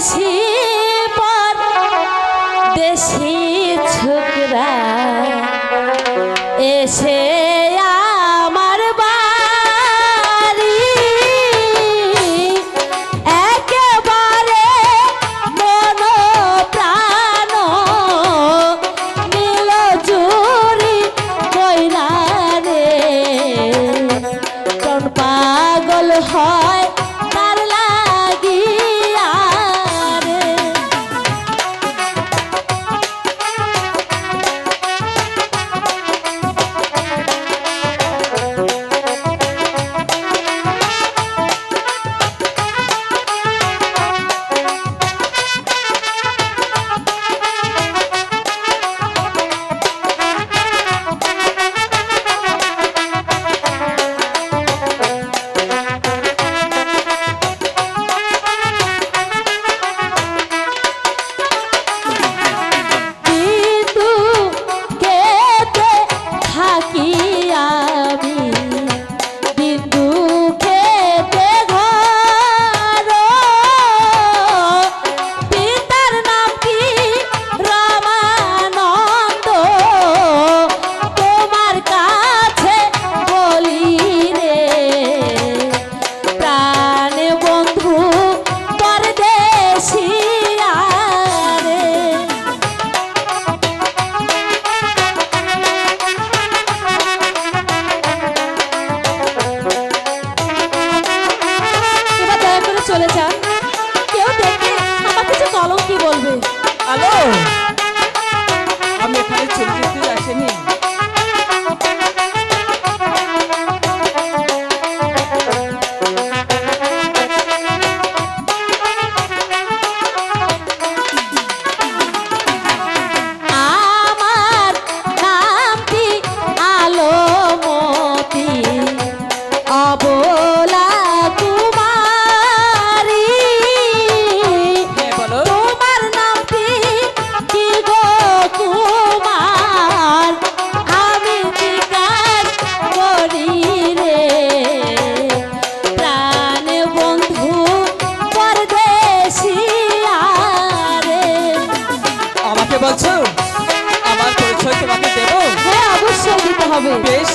see বলছো? আমার পরিচয় তোমাকে দেবো? হ্যাঁ অবশ্যই দিতে হবে। বেশ।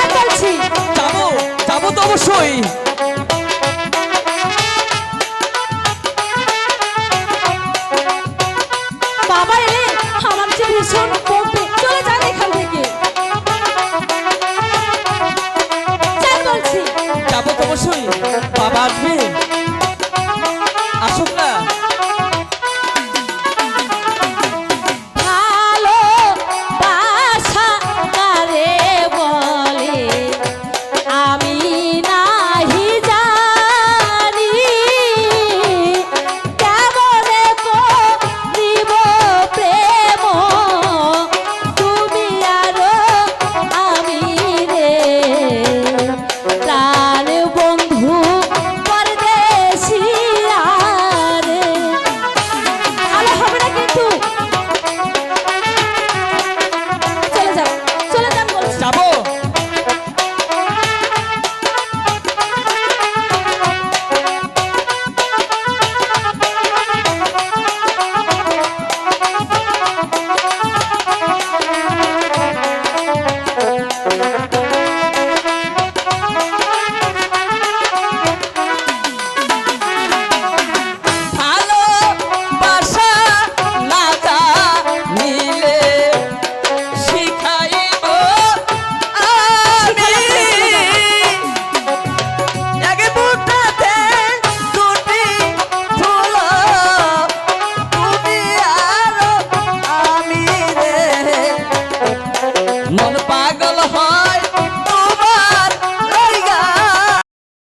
যাই বলছি যাব যাব তো অবশ্যই।